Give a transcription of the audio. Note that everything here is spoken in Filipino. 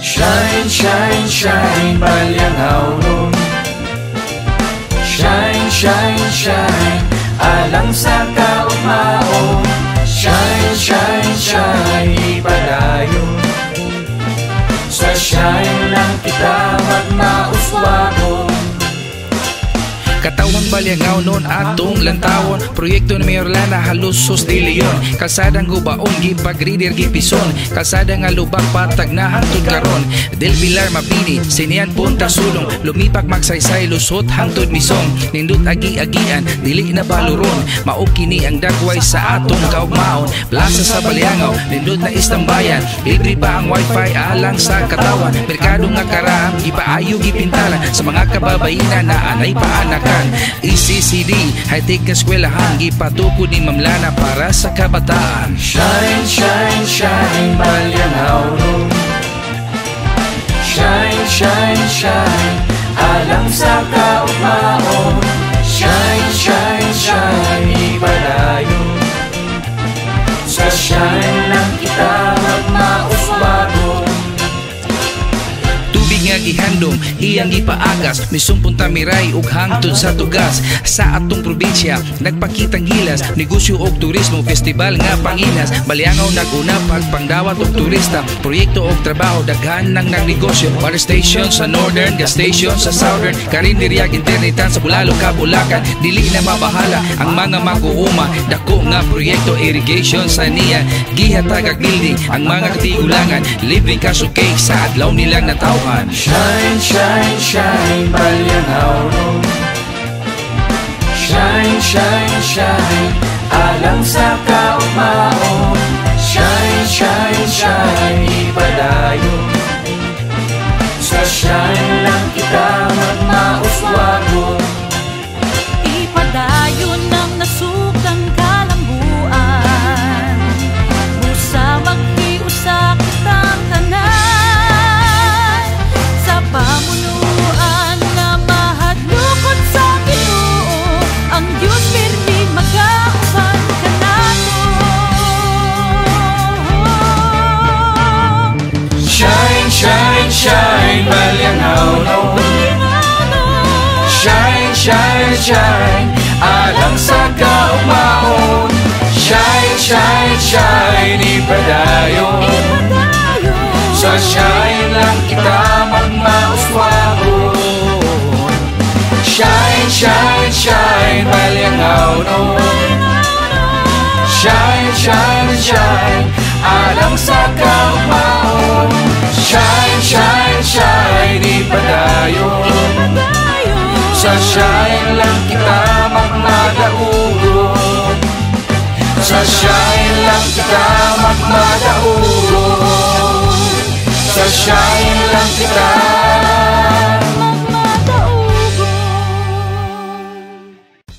Shine, shine, shine, balyangaw nun Shine, shine, shine, alang sa kaugmaon Katawang balyangaw noon atong lantawon. Proyekto ni Mayor Lana halusos de Leon. Kalsadang gubaon gipagrider gipison. Kalsada nga lubak patag na hangtod karon Del Pilar Mapini Sinian Punta Sulong. Lumipak magsaysay lusot hangtod misong. Nindot agi-agian dili na baluron. Mao kini ang dagway sa atong kaugmaon. Plaza sa Balyangaw Nindot na istambayan. Libre pa ang wifi alang sa katawan. Merkado nga karahang gipaayo gipintalan Sa mga kababainan na anay paanakan ECCD high-tech eskwelahan Gipatukod ni Ma'am Lana para sa kabataan. Shine, shine, shine, balyangaw nun Shine, shine, shine, alang sa kaugmaon Tubig nga gihandom, iyang gipaagas Misumpon tamiray ug hangtod sa tugas. Sa atong probinsya, nagpakitang gilas Negosyo og turismo, festival nga panginas Balyangaw naguna pagpangdawat og turista. Proyekto og trabaho, daghan nang nang negosyo Water station sa northern, gas station sa southern. Karinderiag internetan sa Bulalo, Kabulakan Dili na mabahala ang mga maguuma Dako nga proyekto irrigation sa niya. Gihatag ag building ang mga katigulangan Libreng kasukay sa adlaw nilang natawhan Shine, shine, shine, balyangaw nun Shine, shine, shine, alang sa kaugmaon Shine, shine, shine, ibadayon shine, alang sa kaugmaon Shine, shine, shine, ipadayon Sa shine lang kita magmauswagon Shine, shine, shine, balyangaw nun Sa shine lang kita magmadaugon Sa shine lang kita magmadaugon Sa shine lang kita